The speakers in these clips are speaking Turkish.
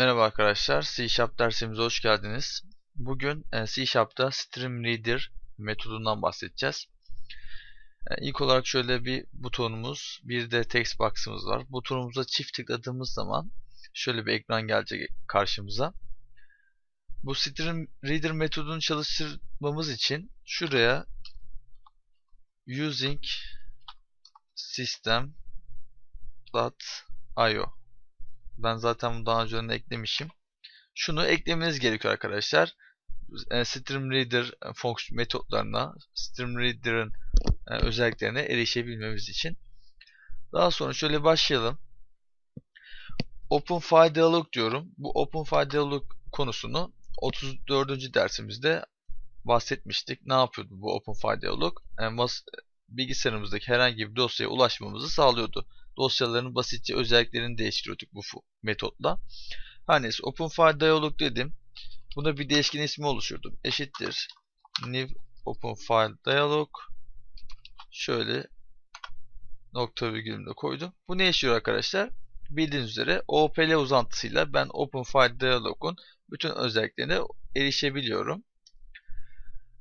Merhaba arkadaşlar, C Sharp dersimize hoş geldiniz. Bugün e, C Sharp'ta StreamReader metodundan bahsedeceğiz. E, ilk olarak şöyle bir butonumuz, bir de text box'ımız var. Butonumuza çift tıkladığımız zaman şöyle bir ekran gelecek karşımıza. Bu StreamReader metodunu çalıştırmamız için şuraya using system.io ben zaten daha önceden eklemişim. Şunu eklemeniz gerekiyor arkadaşlar. E, StreamReader e, fonksiyon metotlarına, StreamReader'ın e, özelliklerine erişebilmemiz için. Daha sonra şöyle başlayalım. Open File Dialog diyorum. Bu Open File Dialog konusunu 34. dersimizde bahsetmiştik. Ne yapıyordu bu Open File Dialog? Yani bilgisayarımızdaki herhangi bir dosyaya ulaşmamızı sağlıyordu dosyaların basitçe özelliklerini değiştiriyorduk bu metotla. Her neyse open file dialog dedim. Buna bir değişken ismi oluşturdum. Eşittir new open file dialog şöyle nokta virgülümde koydum. Bu ne işliyor arkadaşlar? Bildiğiniz üzere OPL uzantısıyla ben open file dialog'un bütün özelliklerine erişebiliyorum.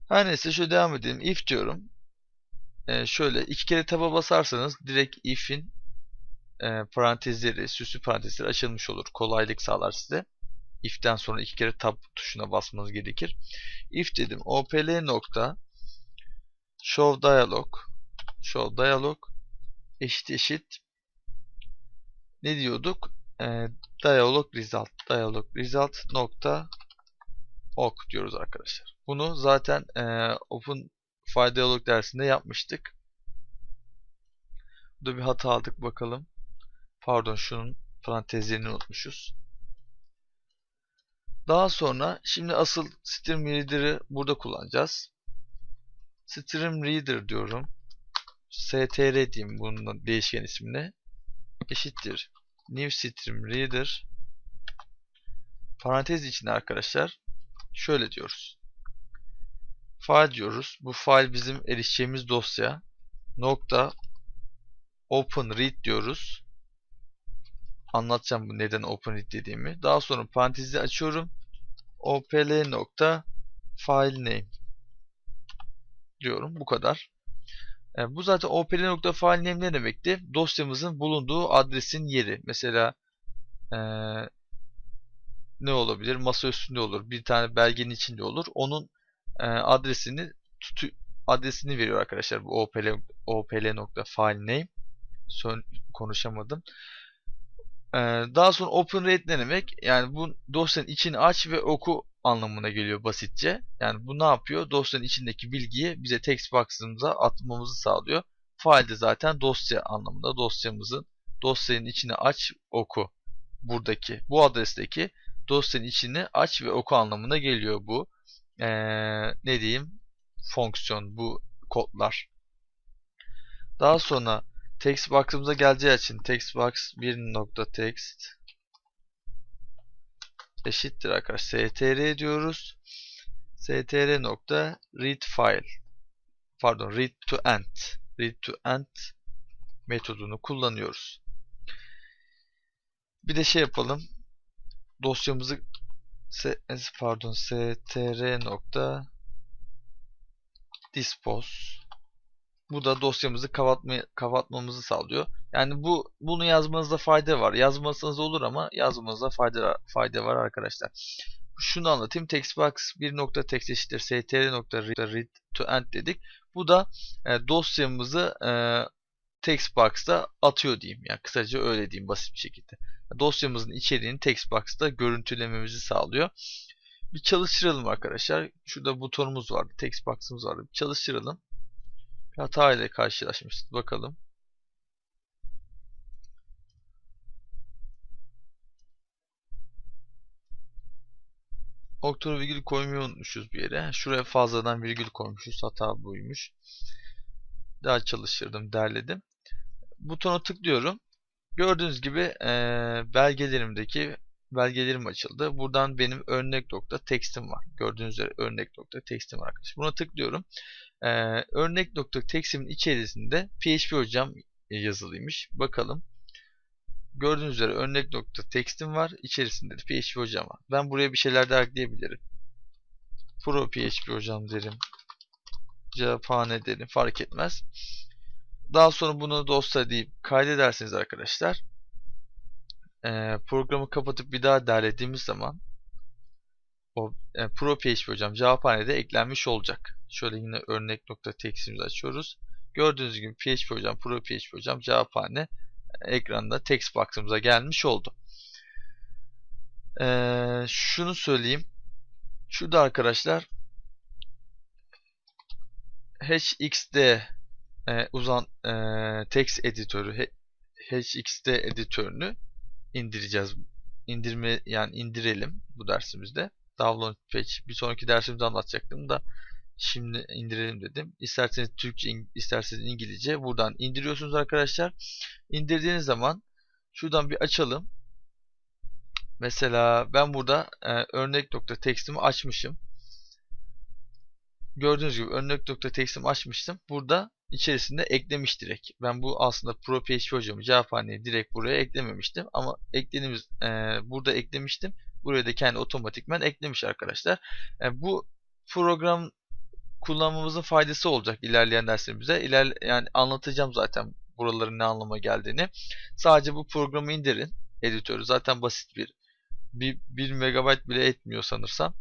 Her neyse şöyle devam edelim. If diyorum. Ee, şöyle iki kere taba basarsanız direkt if'in e, parantezleri, süslü parantezleri açılmış olur. Kolaylık sağlar size. If'ten sonra iki kere tab tuşuna basmanız gerekir. If dedim opl nokta show dialog show dialog eşit eşit ne diyorduk? E, dialog result dialog result nokta ok diyoruz arkadaşlar. Bunu zaten e, open file dialog dersinde yapmıştık. Burada bir hata aldık bakalım. Pardon şunun parantezlerini unutmuşuz. Daha sonra şimdi asıl stream reader'ı burada kullanacağız. Stream reader diyorum. str diyeyim bunun değişken ismine. Eşittir. New stream reader parantez içinde arkadaşlar şöyle diyoruz. File diyoruz. Bu file bizim erişeceğimiz dosya. Nokta open read diyoruz anlatacağım bu neden OpenRead dediğimi. Daha sonra parantezi açıyorum. opl nokta file name diyorum. Bu kadar. Yani e, bu zaten opl nokta file name ne demekti? Dosyamızın bulunduğu adresin yeri. Mesela ee, ne olabilir? Masa üstünde olur. Bir tane belgenin içinde olur. Onun e, adresini tutu, adresini veriyor arkadaşlar. Bu opl, opl nokta file name. Son, konuşamadım. Ee, daha sonra open read ne demek? Yani bu dosyanın içini aç ve oku anlamına geliyor basitçe. Yani bu ne yapıyor? Dosyanın içindeki bilgiyi bize text box'ımıza atmamızı sağlıyor. File de zaten dosya anlamında dosyamızın dosyanın içini aç oku buradaki bu adresteki dosyanın içini aç ve oku anlamına geliyor bu ee, ne diyeyim fonksiyon bu kodlar. Daha sonra text box'ımıza geleceği için text box bir nokta text eşittir arkadaşlar str diyoruz. str nokta read file pardon read to end read to end metodunu kullanıyoruz. Bir de şey yapalım. Dosyamızı pardon str nokta dispose bu da dosyamızı kapatma, kapatmamızı sağlıyor. Yani bu bunu yazmanızda fayda var. Yazmasanız olur ama yazmanızda fayda fayda var arkadaşlar. Şunu anlatayım. Textbox bir nokta text eşittir str nokta read to end dedik. Bu da e, dosyamızı e, textbox'ta atıyor diyeyim. Yani kısaca öyle diyeyim basit bir şekilde. Dosyamızın içeriğini textbox'ta görüntülememizi sağlıyor. Bir çalıştıralım arkadaşlar. Şurada butonumuz vardı. Textbox'ımız vardı. Bir çalıştıralım hata ile karşılaşmışız. Bakalım. Noktalı virgül koymayı bir yere. Şuraya fazladan virgül koymuşuz. Hata buymuş. Daha çalıştırdım, derledim. Butona tıklıyorum. Gördüğünüz gibi e, belgelerimdeki belgelerim açıldı. Buradan benim örnek nokta tekstim var. Gördüğünüz üzere örnek nokta tekstim var arkadaşlar. Buna tıklıyorum. Ee, örnek nokta teximin içerisinde PHP hocam yazılıymış. Bakalım. Gördüğünüz üzere örnek nokta text'im var. İçerisinde de PHP hocam var. Ben buraya bir şeyler de ekleyebilirim. Pro PHP hocam derim. Cephane derim. Fark etmez. Daha sonra bunu dosya deyip kaydedersiniz arkadaşlar. Programı kapatıp bir daha derlediğimiz zaman o e, Pro PHP hocam cevaphanede eklenmiş olacak. Şöyle yine örnek nokta text'imizi açıyoruz. Gördüğünüz gibi PHP hocam, Pro PHP hocam cevaphane ekranda text box'ımıza gelmiş oldu. Ee, şunu söyleyeyim. Şurada arkadaşlar HXD e, uzan e, text editörü HXD editörünü indireceğiz. İndirme yani indirelim bu dersimizde. Download page bir sonraki dersimde anlatacaktım da şimdi indirelim dedim. İsterseniz Türkçe, isterseniz İngilizce buradan indiriyorsunuz arkadaşlar. İndirdiğiniz zaman şuradan bir açalım. Mesela ben burada e, örnek.text'imi açmışım. Gördüğünüz gibi örnek.text'imi açmıştım. Burada içerisinde eklemiş direkt. Ben bu aslında Pro PHP hocamı cevaphaneyi direkt buraya eklememiştim. Ama eklediğimiz e, burada eklemiştim. Buraya da kendi otomatikmen eklemiş arkadaşlar. E, bu program kullanmamızın faydası olacak ilerleyen derslerimizde. İler, yani anlatacağım zaten buraların ne anlama geldiğini. Sadece bu programı indirin. Editörü zaten basit bir 1, 1 MB bile etmiyor sanırsam.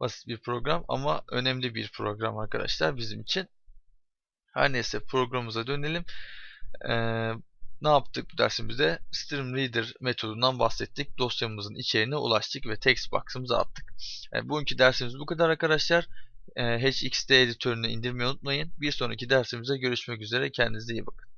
Basit bir program ama önemli bir program arkadaşlar bizim için. Her neyse programımıza dönelim. Ee, ne yaptık bu dersimizde? Streamreader metodundan bahsettik. Dosyamızın içeriğine ulaştık ve text box'ımıza attık. E, bugünkü dersimiz bu kadar arkadaşlar. E, HXD editörünü indirmeyi unutmayın. Bir sonraki dersimizde görüşmek üzere. Kendinize iyi bakın.